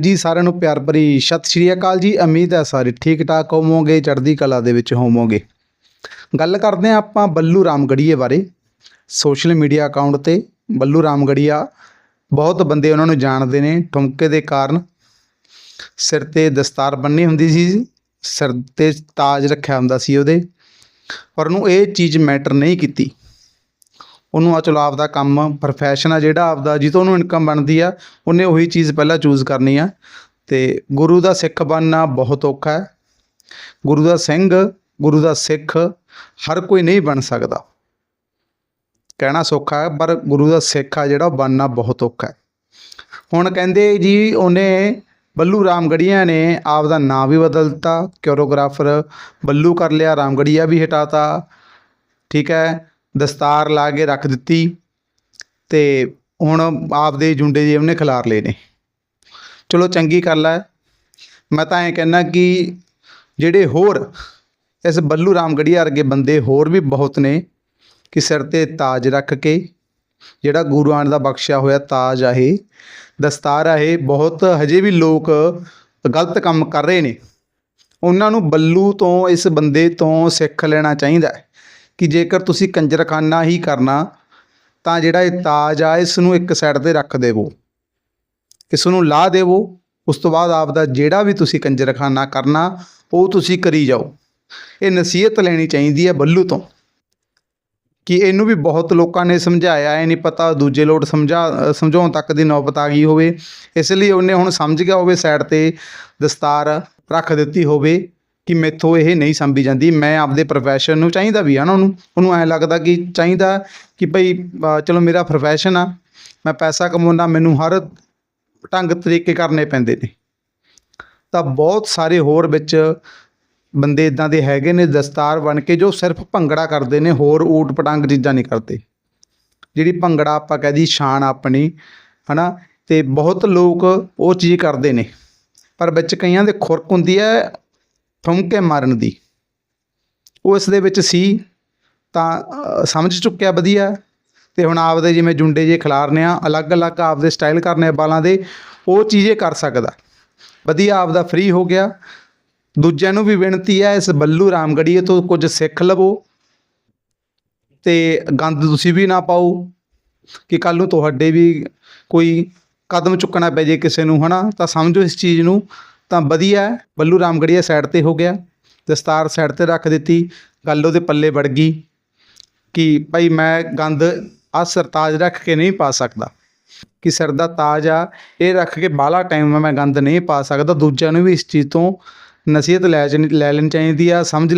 ਜੀ, ਸਾਰਿਆਂ ਨੂੰ ਪਿਆਰ ਭਰੀ ਸਤਿ ਸ਼੍ਰੀ ਅਕਾਲ ਜੀ। ਉਮੀਦ ਹੈ ਸਾਰੇ ਠੀਕ ਠਾਕ ਹੋਵੋਗੇ, ਚੜ੍ਹਦੀ ਕਲਾ ਦੇ ਵਿੱਚ ਹੋਵੋਗੇ। ਗੱਲ ਕਰਦੇ ਹਾਂ ਆਪਾਂ ਬੱਲੂ ਰਾਮਗੜੀਏ ਬਾਰੇ। ਸੋਸ਼ਲ ਮੀਡੀਆ ਅਕਾਊਂਟ ਤੇ ਬੱਲੂ ਰਾਮਗੜੀਆ ਬਹੁਤ ਬੰਦੇ ਉਹਨਾਂ ਨੂੰ ਜਾਣਦੇ ਨੇ, ਠੁਮਕੇ ਦੇ ਕਾਰਨ। ਸਿਰ ਤੇ ਦਸਤਾਰ ਬੰਨੀ ਹੁੰਦੀ ਸੀ ਸਿਰ ਤੇ ਤਾਜ ਰੱਖਿਆ ਹੁੰਦਾ ਸੀ ਉਹਦੇ। ਪਰ ਉਹਨੂੰ ਇਹ ਚੀਜ਼ ਮੈਟਰ ਨਹੀਂ ਕੀਤੀ। ਉਹਨੂੰ ਆ ਚਲੋ ਆਪਦਾ ਕੰਮ ਪ੍ਰੋਫੈਸ਼ਨ ਆ ਜਿਹੜਾ ਆਪਦਾ ਜਿੱਤੋਂ ਉਹਨੂੰ ਇਨਕਮ ਬਣਦੀ ਆ, ਉਹਨੇ ਉਹੀ ਚੀਜ਼ ਪਹਿਲਾਂ ਚੂਜ਼ ਕਰਨੀ ਆ। ਤੇ ਗੁਰੂ ਦਾ ਸਿੱਖ ਬਣਨਾ ਬਹੁਤ ਔਖਾ ਹੈ। ਗੁਰੂ ਦਾ ਸਿੰਘ, ਗੁਰੂ ਦਾ ਸਿੱਖ, ਹਰ ਕੋਈ ਨਹੀਂ ਬਣ ਸਕਦਾ। ਕਹਿਣਾ ਸੌਖਾ ਹੈ, ਪਰ ਗੁਰੂ ਦਾ ਸਿੱਖ ਆ ਜਿਹੜਾ ਉਹ ਬਣਨਾ ਬਹੁਤ ਔਖਾ ਹੈ। ਹੁਣ ਕਹਿੰਦੇ ਜੀ, ਉਹਨੇ ਬੱਲੂ ਰਾਮਗੜੀਆ ਨੇ ਆਪਦਾ ਨਾਂ ਵੀ ਬਦਲਤਾ ਕੋਰੀਓਗ੍ਰਾਫਰ ਬੱਲੂ ਕਰ ਲਿਆ, ਰਾਮਗੜੀਆ ਵੀ ਹਟਾਤਾ। ਠੀਕ ਹੈ ਦਸਤਾਰ ਲਾ ਕੇ ਰੱਖ ਦਿੱਤੀ ਤੇ ਹੁਣ ਆਪਦੇ ਜੁੰਡੇ ਜੇ ਉਹਨੇ ਖਿਲਾਰ ਲਏ ਨੇ। ਚਲੋ ਚੰਗੀ ਗੱਲ ਹੈ ਮੈਂ ਤਾਂ ਐਂ ਕਹਿੰਦਾ ਕਿ ਜਿਹੜੇ ਹੋਰ ਇਸ ਬੱਲੂ ਰਾਮਗੜੀਆ ਵਰਗੇ ਬੰਦੇ ਹੋਰ ਵੀ ਬਹੁਤ ਨੇ ਕਿ ਸਿਰ ਤੇ ਤਾਜ ਰੱਖ ਕੇ ਜਿਹੜਾ ਗੁਰੂਆਂ ਦਾ ਬਖਸ਼ਿਆ ਹੋਇਆ ਤਾਜ ਆ ਇਹ, ਦਸਤਾਰ ਆ ਇਹ, ਬਹੁਤ ਹਜੇ ਵੀ ਲੋਕ ਗਲਤ ਕੰਮ ਕਰ ਰਹੇ ਨੇ। ਉਹਨਾਂ ਨੂੰ ਬੱਲੂ ਤੋਂ, ਇਸ ਬੰਦੇ ਤੋਂ ਸਿੱਖ ਲੈਣਾ ਚਾਹੀਦਾ ਹੈ। ਕਿ ਜੇਕਰ ਤੁਸੀਂ ਕੰਜਰਖਾਨਾ ਹੀ ਕਰਨਾ, ਤਾਂ ਜਿਹੜਾ ਇਹ ਤਾਜ ਆ ਇਸ ਨੂੰ ਇੱਕ ਸਾਈਡ ਤੇ ਰੱਖ ਦੇਵੋ। ਇਸ ਨੂੰ ਲਾ ਦੇਵੋ। ਉਸ ਤੋਂ ਬਾਅਦ ਆਪ ਦਾ ਜਿਹੜਾ ਵੀ ਤੁਸੀਂ ਕੰਜਰਖਾਨਾ ਕਰਨਾ, ਉਹ ਤੁਸੀਂ ਕਰੀ ਜਾਓ। ਇਹ ਨਸੀਹਤ ਲੈਣੀ ਚਾਹੀਦੀ ਹੈ ਬੱਲੂ ਤੋਂ। ਕਿ ਇਹਨੂੰ ਵੀ ਬਹੁਤ ਲੋਕਾਂ ਨੇ ਸਮਝਾਇਆ, ਇਹ ਨਹੀਂ ਪਤਾ ਦੂਜੇ ਲੋਟ ਸਮਝਾ, ਸਮਝਾਉਣ ਤੱਕ ਦੀ ਨੌਬਤ ਆ ਗਈ ਹੋਵੇ। ਇਸ ਲਈ ਉਹਨੇ ਹੁਣ ਸਮਝ ਗਿਆ ਹੋਵੇ ਸਾਈਡ ਤੇ ਦਸਤਾਰ ਰੱਖ ਦਿੱਤੀ ਹੋਵੇ। ਕਿ ਮੈਥੋਂ ਇਹ ਨਹੀਂ ਸੰਭੀ ਜਾਂਦੀ। ਮੈਂ ਆਪਦੇ ਪ੍ਰੋਫੈਸ਼ਨ ਨੂੰ ਚਾਹੀਦਾ ਵੀ ਆ ਨਾ ਉਹਨੂੰ। ਉਹਨੂੰ ਐਂ ਲੱਗਦਾ ਕਿ ਚਾਹੀਦਾ ਕਿ ਭਈ ਚਲੋ ਮੇਰਾ ਪ੍ਰੋਫੈਸ਼ਨ ਆ, ਮੈਂ ਪੈਸਾ ਕਮਾਉਣਾ ਮੈਨੂੰ ਹਰ ਢੰਗ ਤਰੀਕੇ ਕਰਨੇ ਪੈਂਦੇ ਨੇ। ਤਾਂ ਬਹੁਤ ਸਾਰੇ ਹੋਰ ਵਿੱਚ ਬੰਦੇ ਇਦਾਂ ਦੇ ਹੈਗੇ ਨੇ, ਦਸਤਾਰ ਬਣ ਕੇ, ਜੋ ਸਿਰਫ ਭੰਗੜਾ ਕਰਦੇ ਨੇ, ਹੋਰ ਊਟ ਪਟੰਗ ਚੀਜ਼ਾਂ ਨਹੀਂ ਕਰਦੇ। ਜਿਹੜੀ ਭੰਗੜਾ ਆਪਾਂ ਕਹਦੀ ਸ਼ਾਨ ਆਪਣੀ, ਹਨਾ? ਤੇ ਬਹੁਤ ਲੋਕ ਉਹ ਚੀਜ਼ ਕਰਦੇ ਨੇ। ਪਰ ਵਿੱਚ ਕਈਆਂ ਦੇ ਖੁਰਕ ਹੁੰਦੀ ਹੈ ਠੁਮਕੇ ਮਾਰਨ ਦੀ। ਉਹ ਇਸ ਦੇ ਵਿੱਚ ਸੀ, ਤਾਂ ਸਮਝ ਚੁੱਕਿਆ ਵਧੀਆ। ਤੇ ਹੁਣ ਆਪਦੇ ਜਿਵੇਂ ਜੁੰਡੇ ਜੇ ਖਿਲਾਰਨੇ ਆ ਅਲੱਗ-ਅਲੱਗ ਆਪਦੇ ਸਟਾਈਲ ਕਰਨੇ ਆ ਬਾਲਾਂ ਦੇ, ਉਹ ਚੀਜ਼ੇ ਕਰ ਸਕਦਾ। ਵਧੀਆ ਆਪਦਾ ਫ੍ਰੀ ਹੋ ਗਿਆ। ਦੂਜਿਆਂ ਨੂੰ ਵੀ ਬੇਨਤੀ ਹੈ, ਇਸ ਬੱਲੂ ਰਾਮਗੜੀਏ ਤੋਂ ਕੁਝ ਸਿੱਖ ਲਵੋ। ਤੇ ਗੰਦ ਤੁਸੀਂ ਵੀ ਨਾ ਪਾਓ, ਕਿ ਕੱਲ ਨੂੰ ਤੁਹਾਡੇ ਵੀ ਕੋਈ ਕਦਮ ਚੁੱਕਣਾ ਪੈ ਜੇ ਕਿਸੇ ਨੂੰ, ਹਨਾ? ਤਾਂ ਸਮਝੋ ਇਸ ਚੀਜ਼ ਨੂੰ। ਤਾਂ ਵਧੀਆ ਬੱਲੂ ਰਾਮਗੜੀਆ ਸਾਈਡ ਤੇ ਹੋ ਗਿਆ। ਦਸਤਾਰ ਸਾਈਡ ਤੇ ਰੱਖ ਦਿੱਤੀ। ਗੱਲ ਉਹਦੇ ਪੱਲੇ ਵੜ ਗਈ ਕਿ ਭਾਈ ਮੈਂ ਗੰਦ ਆ ਸਰਤਾਜ ਰੱਖ ਕੇ ਨਹੀਂ ਪਾ ਸਕਦਾ। ਕਿ ਸਿਰ ਦਾ ਤਾਜ ਆ, ਇਹ ਰੱਖ ਕੇ ਬਾਹਲਾ ਟਾਈਮ ਮੈਂ ਗੰਦ ਨਹੀਂ ਪਾ ਸਕਦਾ। ਦੂਜਿਆਂ ਨੂੰ ਵੀ ਇਸ ਚੀਜ਼ ਤੋਂ ਨਸੀਹਤ ਲੈ ਚ- ਲੈ ਲੈਣੀ ਚਾਹੀਦੀ ਆ, ਸਮਝ ਲੈ